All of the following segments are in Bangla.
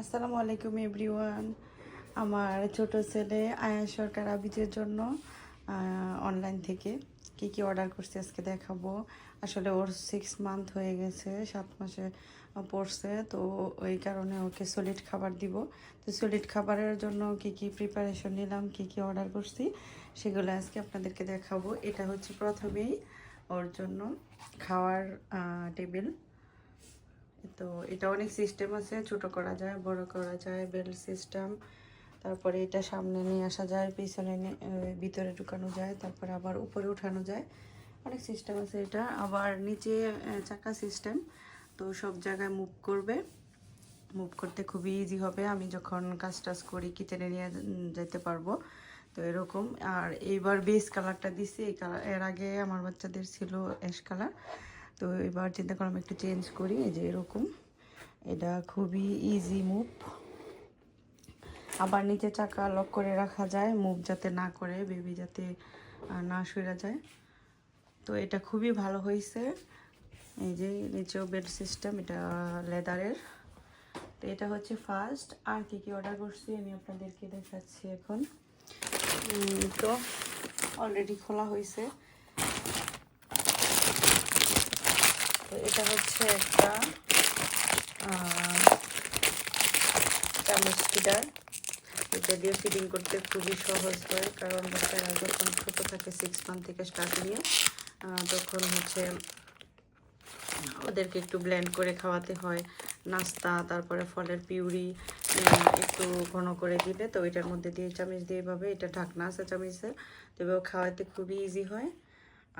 আসসালামু আলাইকুম এভরিওয়ান। আমার ছোট ছেলে আয়া সরকার আবিজের জন্য অনলাইন থেকে কি কি অর্ডার করছি আজকে দেখাবো। আসলে ওর সিক্স মান্থ হয়ে গেছে, সাত মাসে পড়ছে, তো ওই কারণে ওকে সলিড খাবার দিব। তো সলিড খাবারের জন্য কি কি প্রিপারেশন নিলাম, কি কি অর্ডার করছি, সেগুলো আজকে আপনাদেরকে দেখাবো। এটা হচ্ছে প্রথমেই ওর জন্য খাওয়ার টেবিল তো এটা অনেক সিস্টেম আছে, ছোট করা যায়, বড় করা যায় বেল সিস্টেম তারপরে এটা সামনে নিয়ে আসা যায়, পিছনে ভিতরে ঢুকানো যায়, তারপরে আবার উপরে উঠানো যায়। অনেক সিস্টেম আছে এটা, আবার নিচে চাকা সিস্টেম তো সব জায়গায় মুভ করবে। মুভ করতে খুবই ইজি হবে, আমি যখন কাজ টাজ করি কিচেনে নিয়ে যেতে পারব, তো এরকম। আর এইবার বেস কালারটা দিছি, এই কালারের আগে আমার বাচ্চাদের ছিল অ্যাশ কালার তো এবার চিন্তা করলাম একটু চেঞ্জ করি, এই যে এরকম। এটা খুবই ইজি মুভ আবার নিচে চাকা লক করে রাখা যায় মুভ যাতে না করে বেবি যাতে না সরে যায়। তো এটা খুবই ভালো হয়েছে এই যে নিচেও বেড সিস্টেম এটা লেদারের তো এটা হচ্ছে ফার্স্ট আর কি কি অর্ডার করছি, আমি আপনাদেরকে দেখাচ্ছি এখন। তো অলরেডি খোলা হয়েছে এটা হচ্ছে একটা চামচ ফিডার। এটা দিয়ে ফিডিং করতে খুবই সহজ হয়, কারণ বাচ্চারা যখন ছোটো থাকে সিক্স মান্থ থেকে স্টার্ট স্টার্টিংয়ে তখন হচ্ছে ওদেরকে একটু ব্লেন্ড করে খাওয়াতে হয়। নাস্তা, তারপরে ফলের পিউরি একটু ঘন করে দিলে তো এটার মধ্যে দিয়ে চামিচ দিয়ে এভাবে, এটা ঢাকনা আছে চামচের, তো এভাবে খাওয়াতে খুবই ইজি হয়।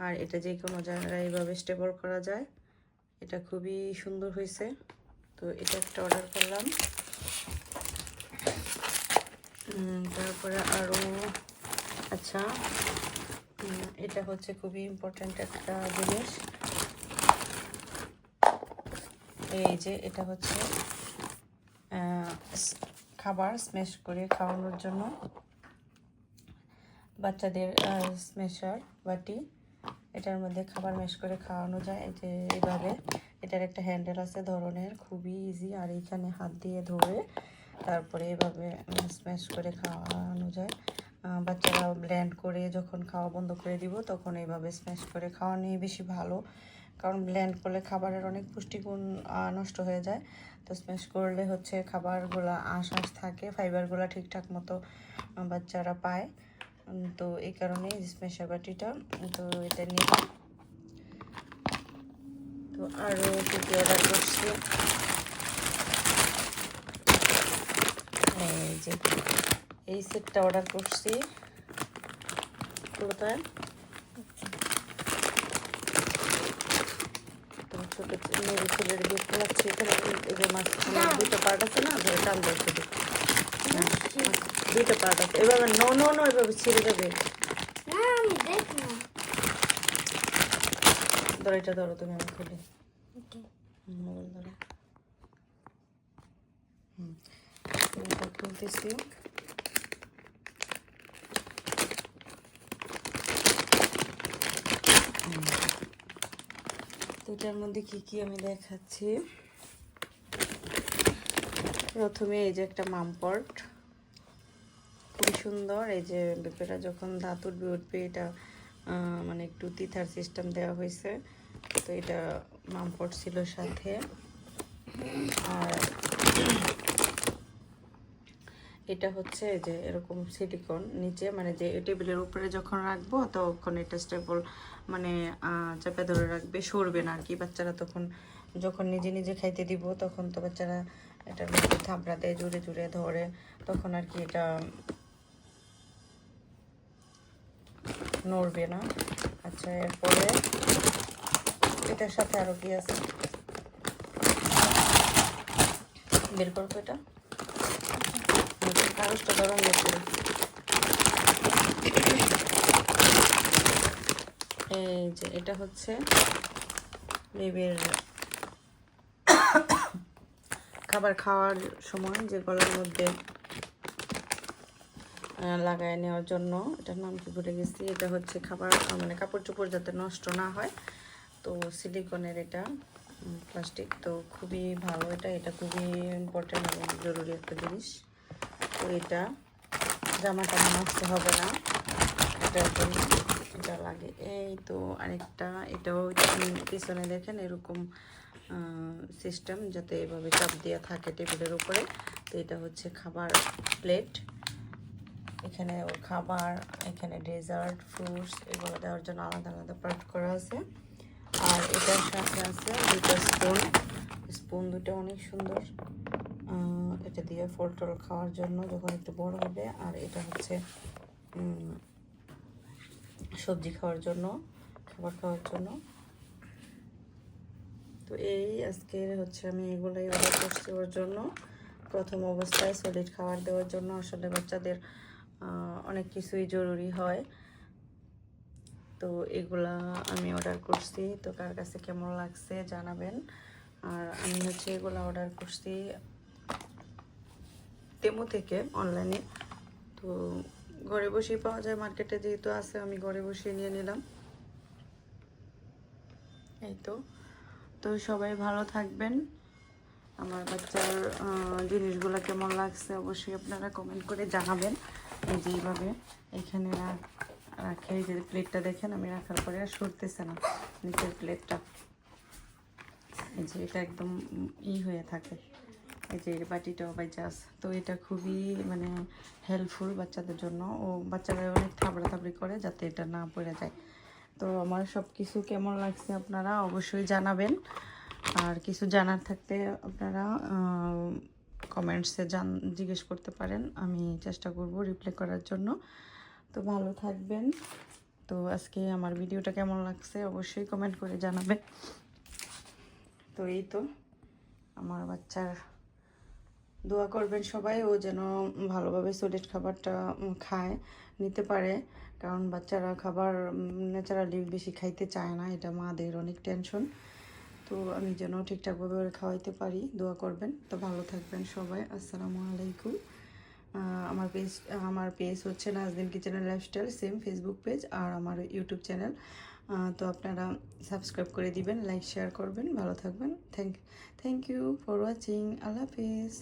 আর এটা যে কোনো জায়গায় এইভাবে স্টেবল করা যায়। এটা খুবই সুন্দর হয়েছে। তো এটা একটা অর্ডার করলাম। তারপরে আরও আচ্ছা এটা হচ্ছে খুবই ইম্পর্ট্যান্ট একটা জিনিস। এই যে এটা হচ্ছে খাবার স্ম্যাশ করে খাওয়ানোর জন্য। বাচ্চাদের স্ম্যাশার বাটি। এটার মধ্যে খাবার ম্যাশ করে খাওয়ানো যায় এই যে এইভাবে এটার একটা হ্যান্ডেল আছে ধরনের, খুবই ইজি আর এইখানে হাত দিয়ে ধরে তারপরে এভাবে স্ম্যাশ করে খাওয়ানো যায়। বাচ্চারা ব্ল্যান্ড করে যখন খাওয়া বন্ধ করে দিব, তখন এইভাবে স্ম্যাশ করে খাওয়া নিয়ে বেশি ভালো। কারণ ব্ল্যান্ড করলে খাবারের অনেক পুষ্টিগুণ নষ্ট হয়ে যায়। তো স্ম্যাশ করলে হচ্ছে খাবারগুলো আঁশ আঁশ থাকে ফাইবারগুলো ঠিকঠাক মতো বাচ্চারা পায়। তো এই কারণে স্ম্যাশার বাটিটা, তো এটা নিয়ে তো আরও কিছু অর্ডার করছি? এই যে, এই সেটটা অর্ডার করছি। কোথায় ছোট মেয়ে ছেলের গিফট লাগছে এখানে। এই যে মাছ দুটো পার্ট আছে না টান দেয় দুটো পার্ট আছে এভাবে নো নো নো এভাবে ছিঁড়ে যাবে। না আমি দেখব ধরো এটা ধরো তুমি আমি খুলি। মোবাইল ধরো। হুম খুলতেছি। এটার মধ্যে কি কি আমি দেখাচ্ছি? প্রথমে এই যে একটা মামপট, খুবই সুন্দর। এই যে বেপেরা যখন দাঁত উঠবে উঠবে এটা মানে একটু তিথার সিস্টেম দেওয়া হয়েছে, তো এটা মামপট ছিল সাথে। আর এটা হচ্ছে যে এরকম সিলিকন নিচে মানে যে টেবিলের উপরে যখন রাখব, তখন এটা স্টেবল মানে চাপে ধরে রাখবে, সরবে না আর কি। বাচ্চারা তখন, যখন নিজে নিজে খাইতে দিব, তখন তো বাচ্চারা এটার মধ্যে থাবড়া দেয় জুড়ে জুড়ে ধরে, তখন আর কি এটা নড়বে না। আচ্ছা এরপরে এটার সাথে আরও কি আছে? বের করব এটা? কাগজটা গরম গেছে এই যে, এটা হচ্ছে বেবির খাবার খাওয়ার সময় যে গলার মধ্যে লাগায় নেওয়ার জন্য, এটার নাম কি ভুলে গেছি? এটা হচ্ছে খাবার মানে কাপড় চোপড় যাতে নষ্ট না হয়। তো সিলিকনের এটা প্লাস্টিক, তো খুবই ভালো এটা। এটা খুবই ইম্পর্টেন্ট এবং জরুরি একটা জিনিস। তো এটা জামা টামা নষ্ট হবে না। এটার জন্য এটা লাগে এই তো আরেকটা, এটাও পিছনে দেখেন এরকম সিস্টেম যাতে এভাবে চাপ দেওয়া থাকে টেবিলের উপরে। তো এটা হচ্ছে খাবার প্লেট এখানে ওর খাবার, এখানে ডেজার্ট ফ্রুটস এগুলো দেওয়ার জন্য আলাদা আলাদা পার্ট করা আছে। আর এটার সাথে আছে দুটো স্পুন স্পুন দুটো অনেক সুন্দর। এটা দিয়ে ফল টল খাওয়ার জন্য যখন একটু বড় হবে। আর এটা হচ্ছে সবজি খাওয়ার জন্য, খাবার খাওয়ার জন্য। তো এই আজকে হচ্ছে আমি এগুলোই অর্ডার করছি ওর জন্য। প্রথম অবস্থায় সলিড খাবার দেওয়ার জন্য। আসলে বাচ্চাদের অনেক কিছুই জরুরি হয়। তো এগুলা আমি অর্ডার করছি। তো কার কাছে কেমন লাগছে জানাবেন। আর আমি হচ্ছে এগুলো অর্ডার করছি তেমু থেকে অনলাইনে তো ঘরে বসেই পাওয়া যায়, মার্কেটে যেহেতু আছে, আমি ঘরে বসে নিয়ে নিলাম। এই তো। তো সবাই ভালো থাকবেন। আমার বাচ্চার জিনিসগুলো কেমন লাগছে অবশ্যই আপনারা কমেন্ট করে জানাবেন। এই যে এইভাবে এখানে রাখে, এই যে প্লেটটা দেখেন, আমি রাখার পরে আর সরতেছে না নিচের প্লেটটা এই যে এটা একদম ই হয়ে থাকে। এই যে বাটিটাও চাষ তো এটা খুবই মানে হেল্পফুল বাচ্চাদের জন্য। ও বাচ্চারা অনেক থাবড়া থাবড়ি করে যাতে এটা না পড়ে যায়। তো আমার সব কিছু কেমন লাগছে আপনারা অবশ্যই জানাবেন। আর কিছু জানার থাকতে আপনারা কমেন্টসে জান, জিজ্ঞেস করতে পারেন। আমি চেষ্টা করব রিপ্লাই করার জন্য। তো ভালো থাকবেন। তো আজকে আমার ভিডিওটা কেমন লাগছে অবশ্যই কমেন্ট করে জানাবেন। তো এই তো, আমার বাচ্চার দোয়া করবেন সবাই, ও যেন ভালোভাবে সলিড খাবারটা খায়, নিতে পারে। কারণ বাচ্চারা খাবার ন্যাচারালি বেশি খাইতে চায় না, এটা মাদের অনেক টেনশন তো আমি যেন ঠিকঠাকভাবে খাওয়াইতে পারি, দোয়া করবেন। তো ভালো থাকবেন সবাই, আসসালামু আলাইকুম। আমার পেজ আমার পেজ হচ্ছে নাজদিন কিচেনের লাইফস্টাইল সেম ফেসবুক পেজ আর আমার ইউটিউব চ্যানেল তো আপনারা সাবস্ক্রাইব করে দিবেন লাইক শেয়ার করবেন। ভালো থাকবেন। Thank thank you for watching Allah Hafiz.